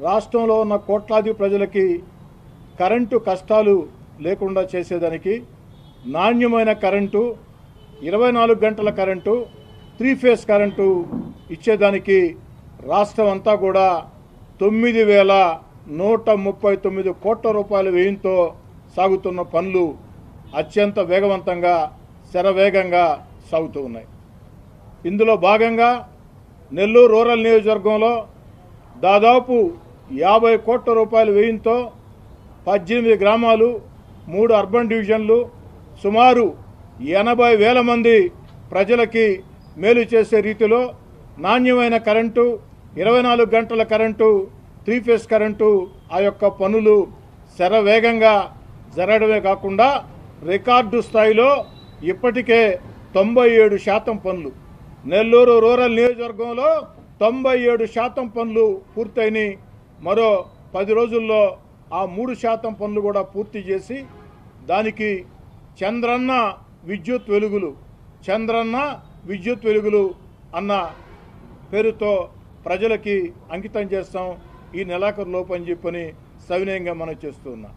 రాష్ట్రంలో ఉన్న కోట్లాది ప్రజలకి కరెంటు కష్టాలు లేకుండా చేసేదానికి నాణ్యమైన కరెంటు ఇరవై నాలుగు గంటల కరెంటు త్రీ ఫేస్ కరెంటు ఇచ్చేదానికి రాష్ట్రం అంతా కూడా తొమ్మిది వేల నూట ముప్పై తొమ్మిది కోట్ల రూపాయల వ్యయంతో సాగుతున్న పనులు అత్యంత వేగవంతంగా శరవేగంగా సాగుతూ ఉన్నాయి. ఇందులో భాగంగా నెల్లూరు రూరల్ నియోజకవర్గంలో దాదాపు యాభై కోట్ల రూపాయల వ్యయంతో పద్దెనిమిది గ్రామాలు మూడు అర్బన్ డివిజన్లు సుమారు ఎనభై వేల మంది ప్రజలకి మేలు చేసే రీతిలో నాణ్యమైన కరెంటు ఇరవై నాలుగు గంటల కరెంటు త్రీ ఫేస్ కరెంటు ఆ యొక్క పనులు శరవేగంగా జరగడమే కాకుండా రికార్డు స్థాయిలో ఇప్పటికే తొంభై ఏడు శాతం పనులు. నెల్లూరు రూరల్ నియోజకవర్గంలో తొంభై ఏడు శాతం పనులు పూర్తయినాయి. మరో పది రోజుల్లో ఆ మూడు శాతం పనులు కూడా పూర్తి చేసి దానికి చంద్రన్న విద్యుత్ వెలుగులు చంద్రన్న విద్యుత్ వెలుగులు అన్న పేరుతో ప్రజలకి అంకితం చేస్తాం. ఈ నెలాఖరు లోపు అని చెప్పని సవినయంగా మనం చేస్తూ ఉన్నాం.